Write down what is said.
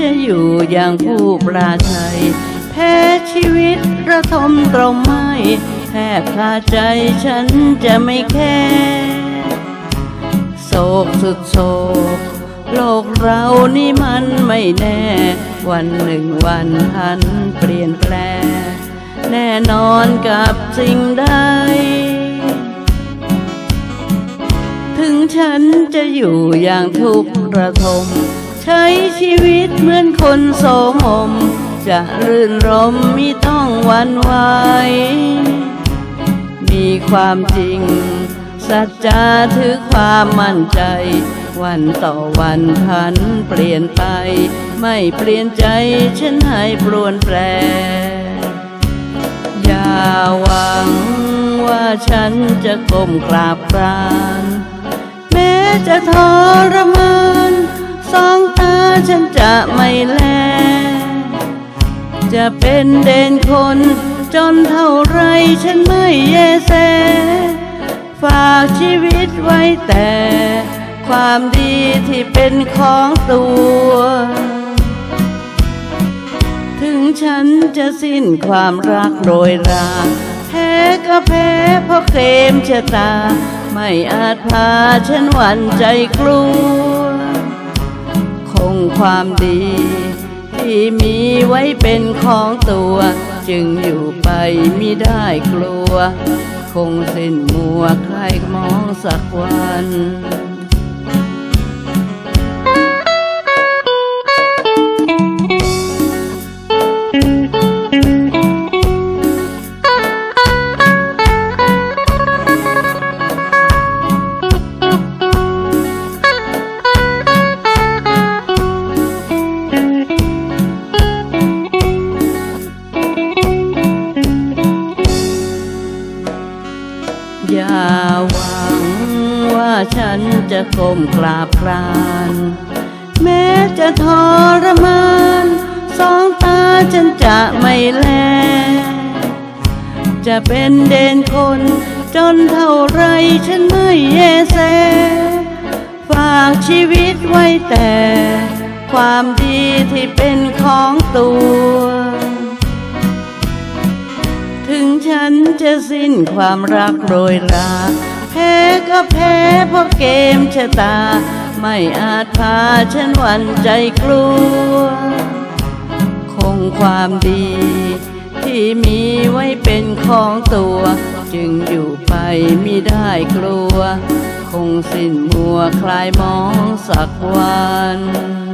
จะอยู่อย่างผู้ปราชัย แพ้ชีวิตระทมตรมไม่แทบขาดใจฉันจะไม่แค่โศกสุดโศก โลกเรานี่มันไม่แน่ วันหนึ่งวันพันเปลี่ยนแปลงแน่นอนกับสิ่งใด ถึงฉันจะอยู่อย่างทุกข์ระทม ใช้ชีวิตเหมือนคนโสมม จะรื่นรมมิต้องหวันไหวมีความจริง สัจจาถือความมั่นใจ วันต่อวันพันเปลี่ยนไป ไม่เปลี่ยนใจฉันให้ปรวนแปร อย่าหวังว่าฉันจะก้มกราบกรานแม้จะทรมาน ฉันจะไม่แล จะเป็นเด่นคน จนเท่าไรฉันไม่แยแส ฝากชีวิตไว้แต่ ความดีที่เป็นของตัว ถึงฉันจะสิ้นความรักโรยราแพ้ก็แพ้เพราะเกมชะตา ไม่อาจพาฉันหวั่นใจกลัว คงความดี ที่มีไว้เป็นของตัว จึงอยู่ไปมิได้กลัว คงสิ้นมัวใครมองสักวัน ฉันจะก้มกราบกราน แม้จะทรมาน สองตาฉันจะไม่แล จะเป็นเด่นคน จนเท่าไรฉันไม่แยแส ฝากชีวิตไว้แต่ ความดีที่เป็นของตัว ถึงฉันจะสิ้นความรักโรยรา พ้ก็แพ้เพราะเกมชะตา ไม่อาจพาฉันหวั่นใจกลัว คงความดี ที่มีไว้เป็นของตัว จึงอยู่ไปไม่ได้กลัว คงสิ้นมัวคลายมองสักวัน